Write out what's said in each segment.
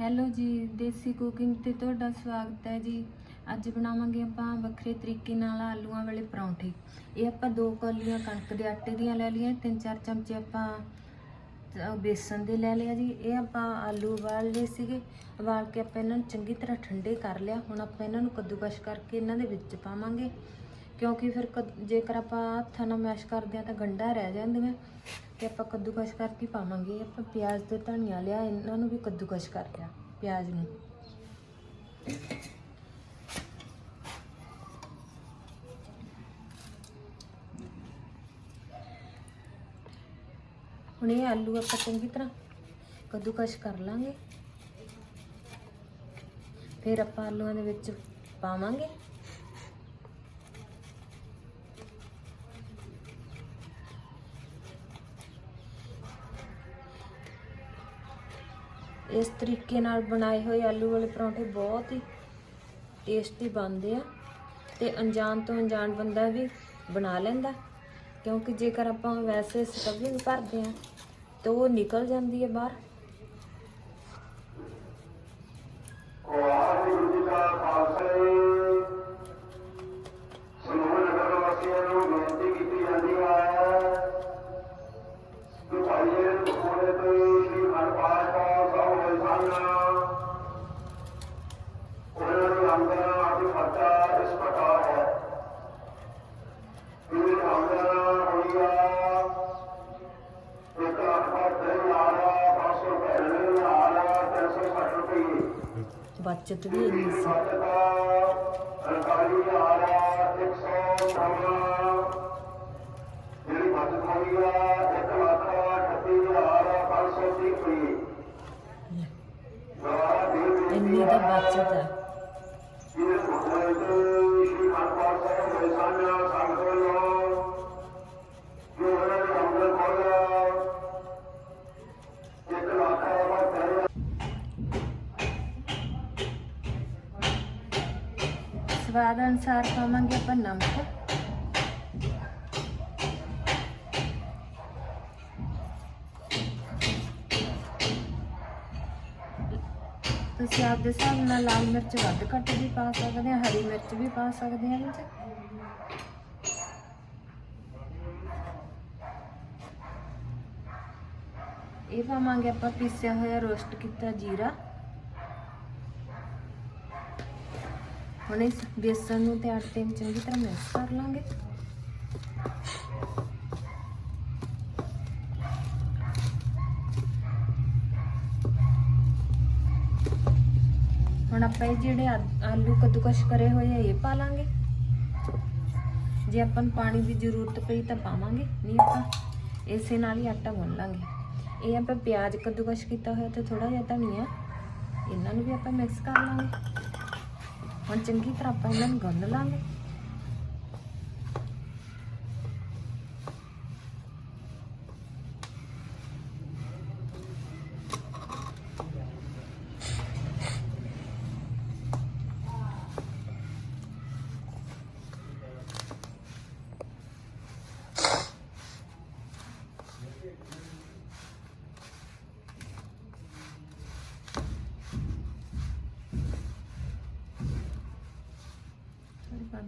Hello ਜੀ, ਦੇਸੀ cooking ਤੇ ਤੁਹਾਡਾ ਸਵਾਗਤ ਹੈ ਜੀ। ਅੱਜ ਬਣਾਵਾਂਗੇ ਆਪਾਂ ਵੱਖਰੇ ਤਰੀਕੇ ਨਾਲ ਆਲੂਆਂ ਵਾਲੇ ਪਰੌਂਠੇ। ਇਹ ਆਪਾਂ ਦੋ ਕੌਲੀਆਂ ਕਣਕ ਦੇ ਆਟੇ ਦੀਆਂ ਲੈ ਲਈਆਂ, ਤਿੰਨ ਚਾਰ ਚਮਚੇ ਆਪਾਂ ਬੇਸਨ ਦੇ ਲੈ ਲਿਆ ਜੀ। ਇਹ ਆਪਾਂ ਆਲੂ ਉਬਾਲ ਲਏ ਸੀਗੇ, ਉਬਾਲ ਕੇ ਆਪਾਂ ਇਹਨਾਂ ਨੂੰ ਚੰਗੀ ਤਰ੍ਹਾਂ ਠੰਡੇ ਕਰ ਲਿਆ। ਹੁਣ ਆਪਾਂ ਇਹਨਾਂ ਨੂੰ ਕੱਦੂਕਸ਼ ਕਰਕੇ ਇਹਨਾਂ ਦੇ ਵਿੱਚ ਪਾਵਾਂਗੇ। ਕਿਉਂਕਿ ਫਿਰ ਕਦ- ਜੇਕਰ ਆਪਾਂ ਹੱਥਾਂ ਨਾਲ ਮੈਸ਼ ਕਰਦੇ ਆ ਤਾਂ ਗੰਢਾਂ ਰਹਿ ਜਾਂਦੀਆਂ। ਤੇ ਆਪਾਂ ਕੱਦੂਕਸ਼ ਕਰਕੇ ਪਾਵਾਂਗੇ। ਆਪਾਂ ਪਿਆਜ਼ ਤੇ ਧਨੀਆ ਲਿਆ, ਇਹਨਾਂ ਨੂੰ ਵੀ ਕੱਦੂਕਸ਼ ਕਰ ਲਿਆ ਪਿਆਜ਼ ਨੂੰ। ਹੁਣ ਇਹ ਆਲੂ ਆਪਾਂ ਚੰਗੀ ਤਰ੍ਹਾਂ ਕੱਦੂਕਸ਼ ਕਰ ਲਾਂਗੇ। ਫਿਰ ਆਪਾਂ ਆਲੂਆਂ ਦੇ ਵਿੱਚ ਪਾਵਾਂਗੇ। ਇਸ ਤਰੀਕੇ ਨਾਲ ਬਣਾਏ ਹੋਏ ਆਲੂ ਵਾਲੇ ਪਰੌਂਠੇ ਬਹੁਤ ਹੀ ਟੇਸਟੀ ਬਣਦੇ ਆ ਤੇ ਅਣਜਾਣ ਤੋਂ ਅਣਜਾਣ ਬੰਦਾ ਵੀ ਬਣਾ ਲੈਂਦਾ, ਕਿਉਂਕਿ ਜੇਕਰ ਆਪਾਂ ਵੈਸੇ ਸਟਫਿੰਗ ਭਰਦੇ ਆ ਤਾਂ ਉਹ ਨਿਕਲ ਜਾਂਦੀ ਹੈ ਬਾਹਰ। ਵਾਹਿਗੁਰੂ ਜੀ ਕਾ ਖਾਲਸਾ। ਬਚਤ ਵੀ ਇੰਨੀ ਸੀ। ਸਰਕਾਰੀ ਆਲਾ 118 ਜਿਹੜੀ ਬਚਤ ਹੋਈ ਆ 1 ਲੱਖ 38 ਹਜ਼ਾਰ 530 ਰੁਪਏ ਦੁਆਰਾ ਦੇ ਇੰਨੀ ਤਾਂ ਬਚਤ ਹੈ। ਸਵਾਦ ਅਨੁਸਾਰ ਪਾਵਾਂਗੇ ਆਪਾਂ ਨਮਕ। ਤੁਸੀਂ ਆਪਦੇ ਹਿਸਾਬ ਨਾਲ ਲਾਲ ਮਿਰਚ ਵੱਧ ਘੱਟ ਵੀ ਪਾ ਸਕਦੇ ਆ, ਹਰੀ ਮਿਰਚ ਵੀ ਪਾ ਸਕਦੇ ਆ ਵਿੱਚ। ਇਹ ਪਾਵਾਂਗੇ ਆਪਾਂ ਪੀਸਿਆ ਹੋਇਆ ਰੋਸਟ ਕੀਤਾ ਜੀਰਾ। ਹੁਣ ਇਸ ਬੇਸਣ ਨੂੰ ਤੇ ਆਟੇ ਨੂੰ ਚੰਗੀ ਤਰ੍ਹਾਂ ਮਿਕਸ ਕਰ ਲਾਂਗੇ। ਹੁਣ ਆਪਾਂ ਇਹ ਜਿਹੜੇ ਆਲੂ ਕੱਦੂਕਸ਼ ਕਰੇ ਹੋਏ ਆ, ਇਹ ਪਾ ਲਾਂਗੇ। ਜੇ ਆਪਾਂ ਨੂੰ ਪਾਣੀ ਦੀ ਜ਼ਰੂਰਤ ਪਈ ਤਾਂ ਪਾਵਾਂਗੇ, ਨਹੀਂ ਆਪਾਂ ਇਸੇ ਨਾਲ ਹੀ ਆਟਾ ਗੁੰਨ ਲਾਂਗੇ। ਇਹ ਆਪਾਂ ਪਿਆਜ਼ ਕੱਦੂਕਸ਼ ਕੀਤਾ ਹੋਇਆ ਤੇ ਥੋੜਾ ਜਿਹਾ ਧਨੀਆ, ਇਹਨਾਂ ਨੂੰ ਵੀ ਆਪਾਂ ਮਿਕਸ ਕਰ ਲਾਂਗੇ। ਹੁਣ ਚੰਗੀ ਤਰ੍ਹਾਂ ਆਪਾਂ ਇਹਨਾਂ ਨੂੰ ਗੁੰਨ ਲਾਂਗੇ ਥੋੜ੍ਹੀ ਬੰਦ ਕਰ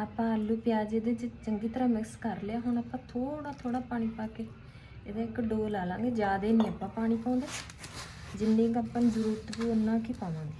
ਆਪਾਂ ਆਲੂ ਪਿਆਜ਼ ਇਹਦੇ ਚ ਚੰਗੀ ਤਰ੍ਹਾਂ ਮਿਕਸ ਕਰ ਲਿਆ। ਹੁਣ ਆਪਾਂ ਥੋੜਾ ਥੋੜਾ ਪਾਣੀ ਪਾ ਕੇ ਇਹਦਾ ਇੱਕ ਡੋ ਲਾ ਲਾਂਗੇ। ਜ਼ਿਆਦਾ ਨਹੀਂ ਆਪਾਂ ਪਾਣੀ ਪਾਉਂਦੇ। ਜਿੰਨੀ ਕੁ ਆਪਾਂ ਨੂੰ ਜ਼ਰੂਰਤ ਹੋਊ ਉਨਾ ਕੀ ਪਾਵਾਂਗੇ।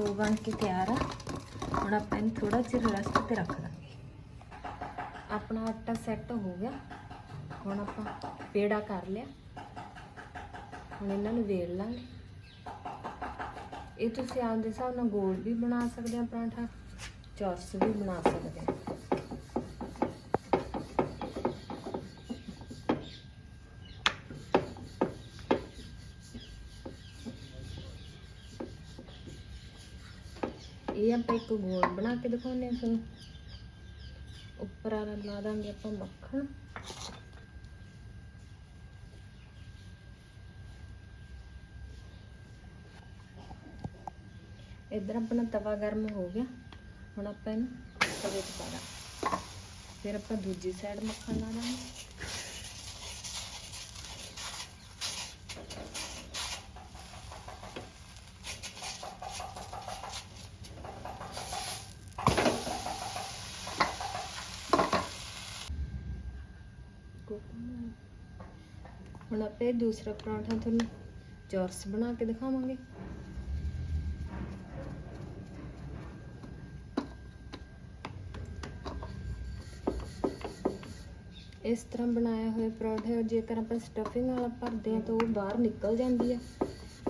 ਆਪਣਾ ਬਣ ਕੇ ਤਿਆਰ ਆ। ਹੁਣ ਆਪਾਂ ਇਹਨੂੰ ਥੋੜਾ ਚਿਰ ਰੈਸਟ ਤੇ ਰੱਖ ਦਾਂਗੇ ਆਪਣਾ ਆਟਾ ਸੈੱਟ ਹੋ ਗਿਆ। ਹੁਣ ਆਪਾਂ ਪੇੜਾ ਕਰ ਲਿਆ। ਹੁਣ ਇਹਨਾਂ ਨੂੰ ਵੇਲ ਲਾਂਗੇ। ਇਹ ਤੁਸੀਂ ਆਪਦੇ ਹਿਸਾਬ ਨਾਲ ਗੋਲ ਵੀ ਬਣਾ ਸਕਦੇ ਆ, ਪਰਾਂਠਾ। ਚੌਰਸ ਵੀ ਬਣਾ ਸਕਦੇ ਆ। ਇਹ ਆਪਾਂ ਇੱਕ ਗੋਲ ਬਣਾ ਕੇ ਦਿਖਾਉਂਦੇ ਹਾਂ ਤੁਹਾਨੂੰ। ਉੱਪਰ ਆ ਲਾ ਦਾਂਗੇ ਆਪਾਂ ਮੱਖਣ। ਇੱਧਰ ਆਪਣਾ ਤਵਾ ਗਰਮ ਹੋ ਗਿਆ। ਹੁਣ ਆਪਾਂ ਇਹਨੂੰ ਤਵੇ ਤੇ ਪਾ ਦਾਂ ਫਿਰ ਆਪਾਂ ਦੂਜੀ ਸਾਈਡ ਮੱਖਣ ਲਾ ਦਾਂਗੇ। ਹੁਣ ਆਪਾਂ ਇਹ ਦੂਸਰਾ ਪਰਾਂਠਾ ਤੁਹਾਨੂੰ ਚੌਰਸ ਬਣਾ ਕੇ ਦਿਖਾਵਾਂਗੇ। ਇਸ ਤਰ੍ਹਾਂ ਬਣਾਇਆ ਹੋਇਆ ਪਰੌਂਠੇ, ਜੇਕਰ ਆਪਾਂ ਸਟਫਿੰਗ ਵਾਲਾ ਭਰਦੇ ਆ ਤਾਂ ਉਹ ਬਾਹਰ ਨਿਕਲ ਜਾਂਦੀ ਆ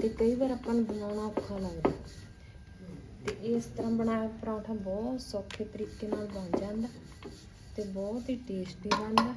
ਤੇ ਕਈ ਵਾਰ ਆਪਾਂ ਨੂੰ ਬਣਾਉਣਾ ਔਖਾ ਲੱਗਦਾ। ਤੇ ਇਸ ਤਰ੍ਹਾਂ ਬਣਾਇਆ ਪਰੌਂਠਾ ਬਹੁਤ ਸੌਖੇ ਤਰੀਕੇ ਨਾਲ ਬਣ ਜਾਂਦਾ ਤੇ ਬਹੁਤ ਹੀ ਟੇਸਟੀ ਬਣਦਾ।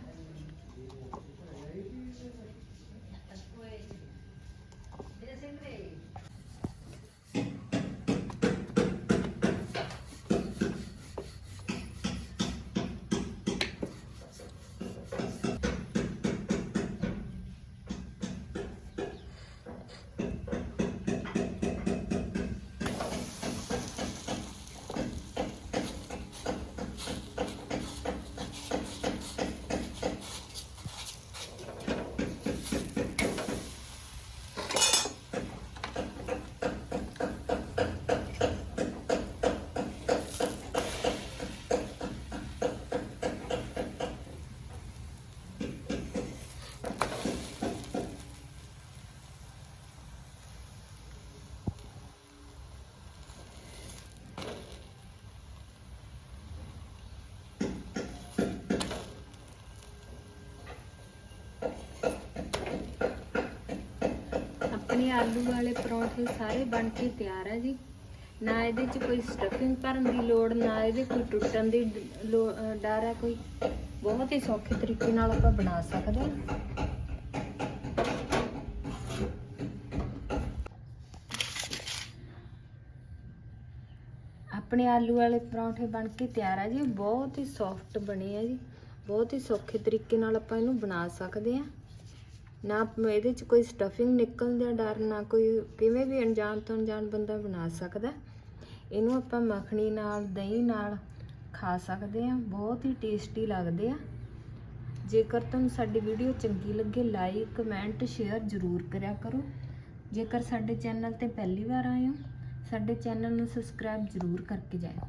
ਆਪਣੇ ਆਲੂ ਵਾਲੇ ਪਰੌਂਠੇ ਸਾਰੇ ਬਣ ਕੇ ਤਿਆਰ ਹੈ ਜੀ। ਨਾ ਇਹਦੇ 'ਚ ਕੋਈ ਸਟਫਿੰਗ ਭਰਨ ਦੀ ਲੋੜ, ਨਾ ਇਹਦੇ ਕੋਈ ਟੁੱਟਣ ਦੀ ਡਰ ਹੈ ਕੋਈ। ਬਹੁਤ ਹੀ ਸੌਖੇ ਤਰੀਕੇ ਨਾਲ ਆਪਾਂ ਬਣਾ ਸਕਦੇ ਹਾਂ ਆਪਣੇ ਆਲੂ ਵਾਲੇ ਪਰੌਂਠੇ ਬਣ ਕੇ ਤਿਆਰ ਹੈ ਜੀ। ਬਹੁਤ ਹੀ ਸੌਫਟ ਬਣੇ ਆ ਜੀ। ਬਹੁਤ ਹੀ ਸੌਖੇ ਤਰੀਕੇ ਨਾਲ ਆਪਾਂ ਇਹਨੂੰ ਬਣਾ ਸਕਦੇ ਹਾਂ ਨਾ ਇਹਦੇ ਚ ਕੋਈ ਸਟਫਿੰਗ ਨਿਕਲਣ ਦਾ ਡਰ, ਨਾ ਕੋਈ ਕਿਵੇਂ ਵੀ ਅਣਜਾਣ ਤੋਂ ਅਣਜਾਣ ਬੰਦਾ ਬਣਾ ਸਕਦਾ। ਇਹਨੂੰ ਆਪਾਂ ਮੱਖਣੀ ਨਾਲ, ਦਹੀਂ ਨਾਲ ਖਾ ਸਕਦੇ ਆ ਬਹੁਤ ਹੀ ਟੇਸਟੀ ਲੱਗਦੇ ਆ। ਜੇਕਰ ਤੁਹਾਨੂੰ ਸਾਡੀ ਵੀਡੀਓ ਚੰਗੀ ਲੱਗੇ ਲਾਈਕ ਕਮੈਂਟ ਸ਼ੇਅਰ ਜ਼ਰੂਰ ਕਰਿਆ ਕਰੋ। ਜੇਕਰ ਸਾਡੇ ਚੈਨਲ ਤੇ ਪਹਿਲੀ ਵਾਰ ਆਏ ਹੋ, ਸਾਡੇ ਚੈਨਲ ਨੂੰ ਸਬਸਕ੍ਰਾਈਬ ਜ਼ਰੂਰ ਕਰਕੇ ਜਾਇਓ।